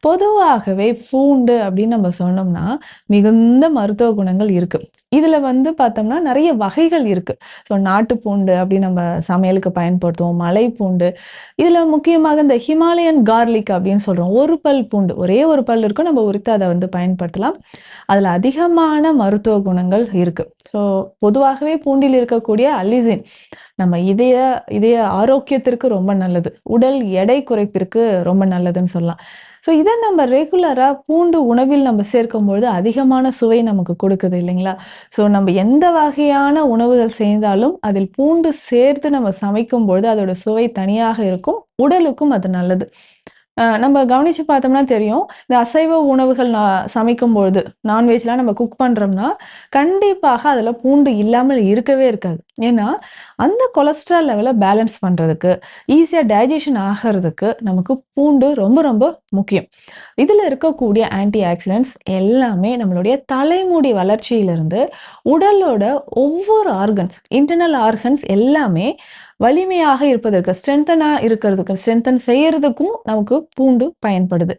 பொதுவாகவே பூண்டு அப்படின்னு நம்ம சொன்னோம்னா, மிகுந்த மருத்துவ குணங்கள் இருக்கு. இதுல வந்து பார்த்தோம்னா, நிறைய வகைகள் இருக்கு. ஸோ நாட்டு பூண்டு அப்படின்னு நம்ம சமையலுக்கு பயன்படுத்துவோம். மலை பூண்டு. இதுல முக்கியமாக இந்த ஹிமாலயன் கார்லிக் அப்படின்னு சொல்றோம். ஒரு பல் பூண்டு. ஒரே ஒரு பல் இருக்கும். நம்ம உரித்து அதை வந்து பயன்படுத்தலாம். அதுல அதிகமான மருத்துவ குணங்கள் இருக்கு. ஸோ பொதுவாகவே பூண்டில் இருக்கக்கூடிய அல்லிசின் நம்ம இதய இதய ஆரோக்கியத்திற்கு ரொம்ப நல்லது. உடல் எடை குறைப்பிற்கு ரொம்ப நல்லதுன்னு சொல்லலாம். ஸோ இதை நம்ம ரெகுலராக பூண்டு உணவில் நம்ம சேர்க்கும்பொழுது அதிகமான சுவை நமக்கு கொடுக்குது இல்லைங்களா? ஸோ நம்ம எந்த வகையான உணவுகள் செய்தாலும் அதில் பூண்டு சேர்த்து நம்ம சமைக்கும் பொழுது அதோட சுவை தனியாக இருக்கும். உடலுக்கும் அது நல்லது. நம்ம கவனித்து பார்த்தோம்னா தெரியும். இந்த அசைவ உணவுகள் நா சமைக்கும்பொழுது, நான்வெஜ்லாம் நம்ம குக் பண்ணுறோம்னா கண்டிப்பாக அதில் பூண்டு இல்லாமல் இருக்கவே இருக்காது. ஏன்னா, அந்த கொலஸ்ட்ரால் லெவலை பேலன்ஸ் பண்ணுறதுக்கு ஈஸியாக டைஜஷன் ஆகிறதுக்கு நமக்கு பூண்டு ரொம்ப ரொம்ப முக்கியம். இதில் இருக்கக்கூடிய ஆன்டி ஆக்சிடென்ட்ஸ் எல்லாமே நம்மளுடைய தலைமுடி வளர்ச்சியிலிருந்து, உடலோட ஒவ்வொரு ஆர்கன்ஸ், இன்டர்னல் ஆர்கன்ஸ் எல்லாமே வலிமையாக இருப்பதற்கு, ஸ்ட்ரென்தனாக இருக்கிறதுக்கு, ஸ்ட்ரென்தன் செய்யறதுக்கும் நமக்கு பூண்டு பயன்படுது.